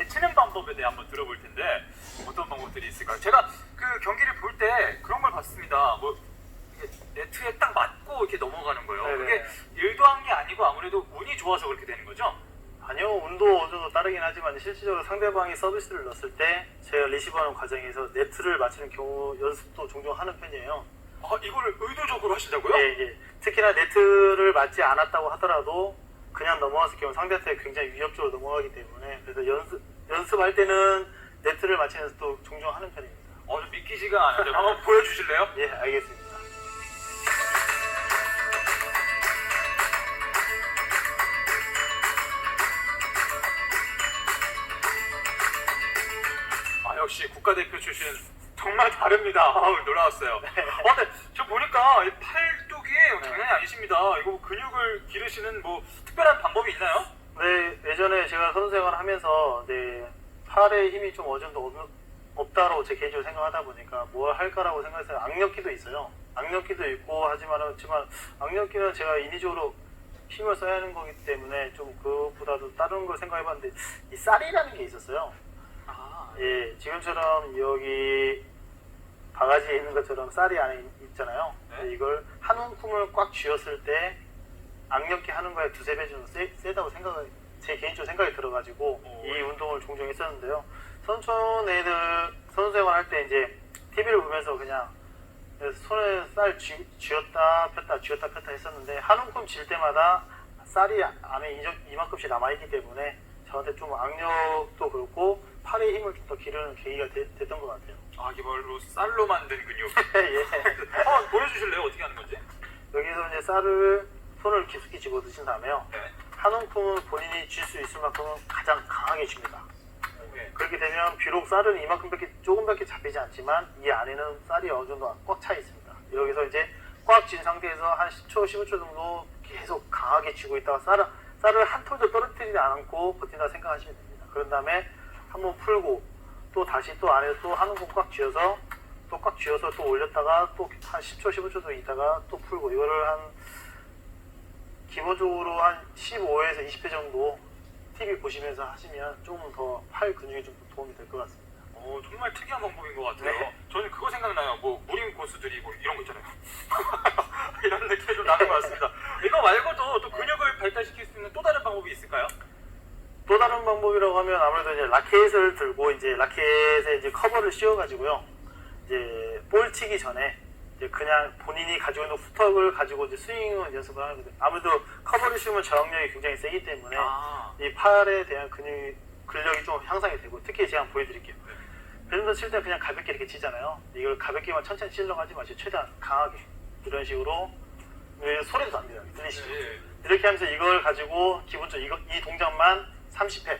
잘 치는 방법에 대해 한번 들어볼 텐데 어떤 방법들이 있을까요? 제가 그 경기를 볼 때 그런 걸 봤습니다. 뭐 이게 네트에 딱 맞고 이렇게 넘어가는 거예요. 네네. 그게 의도한 게 아니고 아무래도 운이 좋아서 그렇게 되는 거죠? 아니요, 운도 어느 정도 따르긴 하지만 실질적으로 상대방이 서비스를 넣었을 때 제가 리시브하는 과정에서 네트를 맞추는 경우 연습도 종종 하는 편이에요. 아 이거를 의도적으로 하신다고요? 예, 예. 특히나 네트를 맞지 않았다고 하더라도 그냥 넘어갔을 경우 상대한테 굉장히 위협적으로 넘어가기 때문에 그래서 연습 연습할 때는 네트를 맞히는 연습도 종종 하는 편입니다. 어, 좀 믿기지가 않은데 한번 보여주실래요? 예, 알겠습니다. 아 역시 국가대표 출신 정말 다릅니다. 아우 놀라웠어요. 어, 근데 저 보니까 이 팔뚝이 장난이 아니십니다. 이거 뭐 근육을 기르시는 뭐 특별한 방법이 있나요? 네, 예전에 제가 선수 생활을 하면서 네, 팔에 힘이 좀 어느 정도 없, 없다로 제 개인적으로 생각하다 보니까 뭘 할까라고 생각해서 악력기도 있어요. 악력기도 있고 하지만 하지만 악력기는 제가 인위적으로 힘을 써야 하는 거기 때문에 좀 그것보다도 다른 걸 생각해봤는데 이 쌀이라는 게 있었어요. 아, 예, 지금처럼 여기 바가지에 있는 것처럼 쌀이 안에 있- 있잖아요. 네. 이걸 한 움큼을 꽉 쥐었을 때 악력기 하는 거에 두세 배 정도 세, 세다고 생각을 제 개인적으로 생각이 들어가지고 오. 이 운동을 종종 했었는데요. 선촌 애들 선수 생활 할 때 이제 TV를 보면서 그냥 손에 쌀 쥐, 쥐었다 폈다 쥐었다 폈다 했었는데 한 움큼 질 때마다 쌀이 안에 이- 이만큼씩 남아있기 때문에 저한테 좀 악력도 그렇고 팔의 힘을 좀 더 기르는 계기가 되- 됐던 것 같아요. 아 이걸로 쌀로 만든 근육. 예. 한번 보여주실래요? 어떻게 하는 건지? 여기서 이제 쌀을 손을 깊숙이 집어 드신 다음에요. 네. 한 움큼은 본인이 쥘 수 있을 만큼은 가장 강하게 줍니다. 네. 그렇게 되면 비록 쌀은 이만큼밖에 조금밖에 잡히지 않지만 이 안에는 쌀이 어느 정도 꽉 차 있습니다. 여기서 이제 꽉쥔 상태에서 한 10초, 15초 정도 계속 강하게 쥐고 있다가 쌀을, 쌀을 한 톨도 떨어뜨리지 않고 버틴다 생각하시면 됩니다. 그런 다음에 한번 풀고 또 다시 또 안에 또한 움큼 꽉 쥐어서 또 꽉 쥐어서 또 올렸다가 또 한 10초, 15초 더 있다가 또 풀고 이거를 한 기본적으로 한 15에서 20회 정도 TV 보시면서 하시면 조금 더 팔 근육에 좀 도움이 될 것 같습니다. 어 정말 특이한 방법인 것 같아요. 네. 저는 그거 생각나요. 뭐 무림 고수들이 뭐 이런 거 있잖아요. 이런 느낌이 좀 나는 것 같습니다. 이거 말고도 또 근육을 발달시킬 수 있는 또 다른 방법이 있을까요? 또 다른 방법이라고 하면 아무래도 이제 라켓을 들고 이제 라켓에 이제 커버를 씌워가지고요. 이제 볼 치기 전에 이제 그냥 본인이 가지고 있는 후턱을 가지고 이제 스윙을 연습을 하거든요. 아무래도 커버를 씌우면 저항력이 굉장히 세기 때문에 아, 이 팔에 대한 근육 근력이 좀 향상이 되고 특히 제가 보여드릴게요. 배드민턴 칠 때 그냥 가볍게 이렇게 치잖아요. 이걸 가볍게만 천천히 치려고 하지 마시고 최대한 강하게 이런 식으로 왜 소리도 안 들려요. 들리시죠? 네. 이렇게 하면서 이걸 가지고 기본적으로 이거, 이 동작만 30회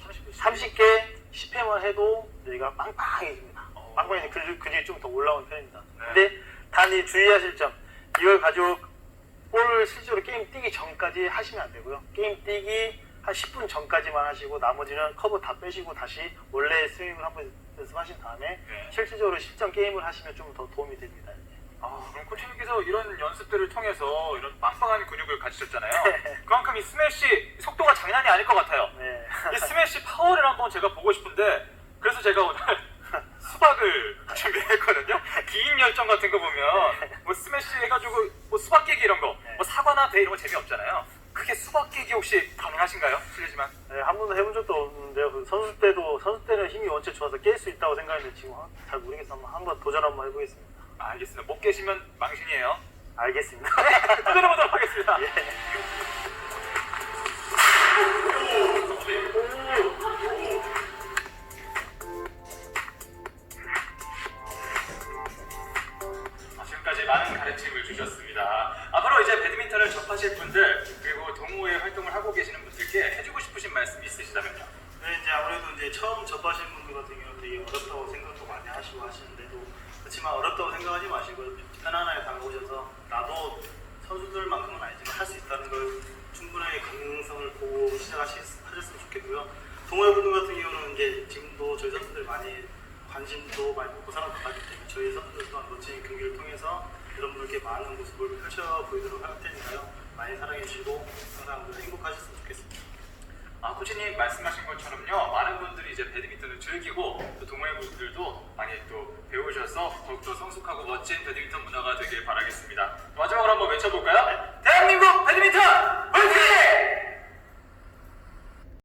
30개. 30개 10회만 해도 여기가 빵빵해집니다. 어. 빵빵해지 근육, 근육이 좀더 올라오는 편입니다. 네. 근데 단이 주의하실 점 이걸 가지고 볼을 실제로 게임 뛰기 전까지 하시면 안 되고요. 게임 뛰기 한 10분 전까지만 하시고 나머지는 커버 다 빼시고 다시 원래 스윙을 한번 연습하신 다음에 네. 실질적으로 실전 게임을 하시면 좀 더 도움이 됩니다. 아, 그럼 코치님께서 이런 연습들을 통해서 이런 빵빵한 근육을 가지셨잖아요. 네. 그만큼 이 스매시 속도가 장난이 아닐 것 같아요. 네. 이 스매시 파워를 한번 제가 보고 싶은데 그래서 제가 오늘 수박을 준비했거든요. 기인 열정 같은 거 보면 뭐 스매시 해가지고 뭐 수박 깨기 이런 거, 뭐 사과나 배 이런 거 재미없잖아요. 그게 수박 깨기 혹시 가능하신가요? 실례지만. 네, 한 번도 해본 적도 없는데요. 그 선수 때도 선수 때는 힘이 원체 좋아서 깰 수 있다고 생각했는데 지금 한- 잘 모르겠어. 한번, 한번 도전 한번 해보겠습니다. 아, 알겠습니다. 못 깨시면 망신이에요. 알겠습니다. 도전해보도록 하겠습니다. 예. 하실 분들 그리고 동호회 활동을 하고 계시는 분들께 해주고 싶으신 말씀 있으시다면요. 네, 이제 아무래도 이제 처음 접하신 분들 같은 경우는 되게 어렵다고 생각도 많이 하시고 하시는데도 그렇지만 어렵다고 생각하지 마시고 편안하게 다가오셔서 나도 선수들만큼은 아니지만 할 수 있다는 걸 충분하게 가능성을 보고 시작하셨으면 좋겠고요. 동호회 분들 같은 경우는 이제 지금도 저희 선수들 많이 관심도 많이 먹고 사랑도 받기 때문에 저희 선수들 또한 멋진 경기를 통해서 여러분들께 많은 모습을 펼쳐 보이도록 할 테니까요. 많이 사랑해주시고 항상 늘 행복하셨으면 좋겠습니다. 아, 코치님 말씀하신 것처럼요. 많은 분들이 이제 배드민턴을 즐기고 또 동호회 분들도 많이 또 배우셔서 더욱더 성숙하고 멋진 배드민턴 문화가 되길 바라겠습니다. 마지막으로 한번 외쳐볼까요? 대한민국 배드민턴 화이팅!